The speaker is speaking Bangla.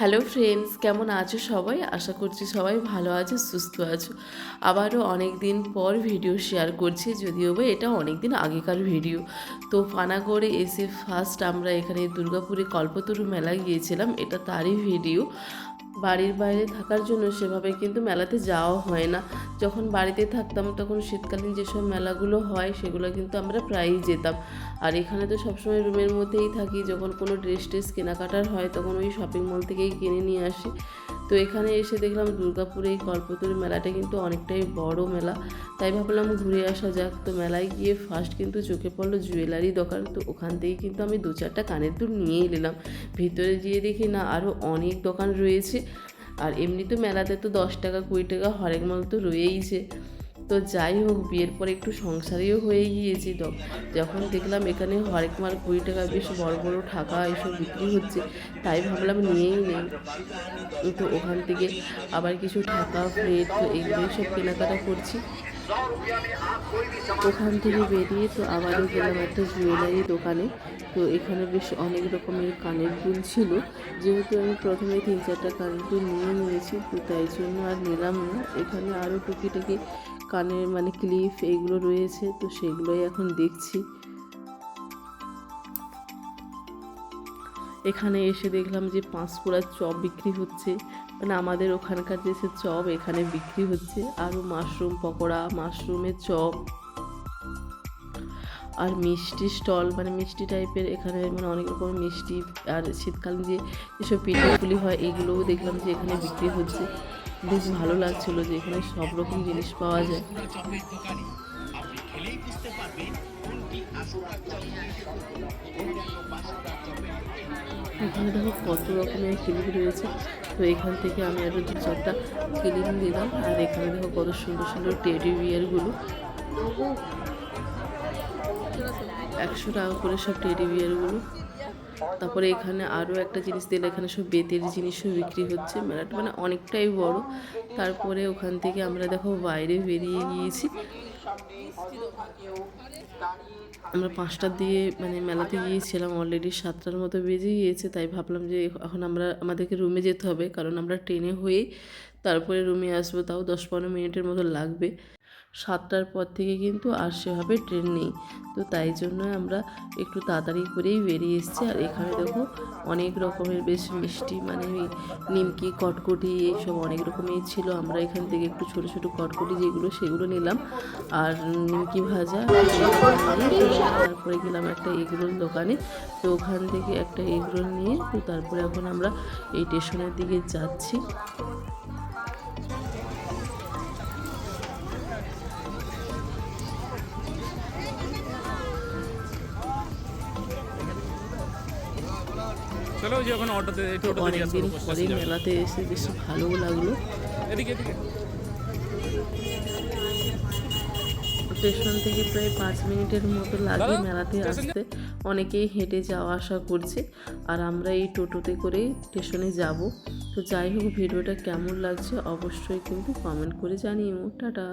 হ্যালো ফ্রেন্ডস কেমন আছো সবাই? আশা করছি সবাই ভালো আছো, সুস্থ আছো। আবারও অনেক দিন পর ভিডিও শেয়ার করছি, যদিও বা এটা অনেক দিন আগেকার ভিডিও তো পানাগড়ে এসে ফার্স্ট আমরা এখানে দুর্গাপুরে কল্পতরু মেলা গিয়েছিলাম, এটা তারই ভিডিও বাড়ির বাইরে থাকার জন্য সেভাবে কিন্তু মেলাতে যাওয়া হয় না। যখন বাড়িতে থাকতাম তখন শীতকালীন যেসব মেলাগুলো হয় সেগুলো কিন্তু আমরা প্রায়ই যেতাম। আর এখানে তো সবসময় রুমের মধ্যেই থাকি। যখন কোনো ড্রেস ট্রেস কেনাকাটার হয় তখন ওই শপিং মল থেকেই কিনে নিয়ে আসি। তো এখানে এসে দেখলাম দুর্গাপুরে এই কল্পতরু মেলাটা কিন্তু অনেকটাই বড় মেলা। তাই ভাবলাম ঘুরে আসা যাক। তো মেলায় গিয়ে ফার্স্ট কিন্তু চোখে পড়ল জুয়েলারি দোকান। তো ওখান থেকে কিন্তু আমি দু চারটা কানের দুল নিয়েই নিলাম। ভিতরে গিয়ে দেখি না আরও অনেক দোকান রয়েছে। আর এমনি তো মেলাতে তো দশ টাকা কুড়ি টাকা হরেক মাল তো রয়েইছে। তো যাই হোক, বিয়ের পরে একটু সংসারেও হয়ে গিয়েছি তো যখন দেখলাম এখানে হরেক মার কুড়ি টাকা বেশ বড় বড় ঠাকা এসব বিক্রি হচ্ছে, তাই ভাবলাম নিয়েই নেই। তো ওখান থেকে আবার কিছু ঠাকা প্লেট, তো এগুলোই সব কেনাকাটা করছি। ওখান থেকে বেরিয়ে তো আবারও গেলাম একটা জুয়েলারি দোকানে। তো এখানে বেশ অনেক রকমের কানের দুল ছিল। যেহেতু আমি প্রথমে তিন চারটা কানের দুল নিয়ে নিয়েছি, তো তাই জন্য আর নিলাম না। এখানে আরও টুকিটাকি কানের মানে ক্লিপ এইগুলো রয়েছে, তো সেগুলোই এখন দেখছি। এখানে এসে দেখলাম যে পাঁশকুড়ার চপ বিক্রি হচ্ছে। মানে আমাদের ওখানকার সে চপ এখানে বিক্রি হচ্ছে, আরও মাশরুম পকোড়া, মাশরুমের চপ আর মিষ্টি স্টল মানে মিষ্টি টাইপের এখানে মানে অনেক রকমের মিষ্টি আর শীতকালীন যে যেসব পিঠেগুলি হয়, এগুলোও দেখলাম যে এখানে বিক্রি হচ্ছে। বেশ ভালো লাগছিল যে এখানে সব রকম জিনিস পাওয়া যায়। এখানে দেখো কত রকমের ক্লিপ রয়েছে। তো এখান থেকে আমি আরও দু চারটা ক্লিপ নিলাম আর এখানে দেখো কত সুন্দর সুন্দর টেডি বিয়ারগুলো একশো টাকা করে সব টেডি বিয়ারগুলো তারপরে এখানে আরও একটা জিনিস দিলে এখানে সব বেতের জিনিসও বিক্রি হচ্ছে। মেলাটা মানে অনেকটাই বড়। তারপরে ওখান থেকে আমরা দেখো বাইরে বেরিয়ে গিয়েছি। আমরা পাঁচটার দিয়ে মানে মেলাতে গিয়েছিলাম অলরেডি সাতটার মতো বেজে গিয়েছে, তাই ভাবলাম যে এখন আমরা আমাদেরকে রুমে যেতে হবে, কারণ আমরা ট্রেনে হয়ে তারপরে রুমে আসব, তাও দশ পনেরো মিনিটের মতো লাগবে। সাতটার পর থেকে কিন্তু আর সেভাবে ট্রেন নেই। তো তাই জন্য আমরা একটু তাড়াতাড়ি করেই বেরিয়ে এসেছি। আর এখানে দেখো অনেক রকমের বেশ মিষ্টি মানে নিমকি, কটকটি এইসব অনেক রকমের ছিল। আমরা এখান থেকে একটু ছোট ছোট কটকটি যেগুলো সেগুলো নিলাম। আর নিমকি ভাজা, তারপরে গেলাম একটা এগরোল দোকানে। তো ওখান থেকে একটা এগরোল নিয়ে, তো তারপরে এখন আমরা এই স্টেশনের দিকে যাচ্ছি। চলো যে ওখানে অটোতে টোটোতে অনেকদিন পরে মেলাতে এসে বেশ ভালোও লাগল। এদিকে এদিকে। স্টেশন থেকে প্রায় পাঁচ মিনিটের মতো লাগে মেলাতে আসতে। অনেকেই হেঁটে যাওয়া আসা করছে। আর আমরা এই টোটোতে করেই স্টেশনে যাব। তো যাই হোক ভিডিওটা কেমন লাগছে অবশ্যই কিন্তু কমেন্ট করে জানিও। টাটা।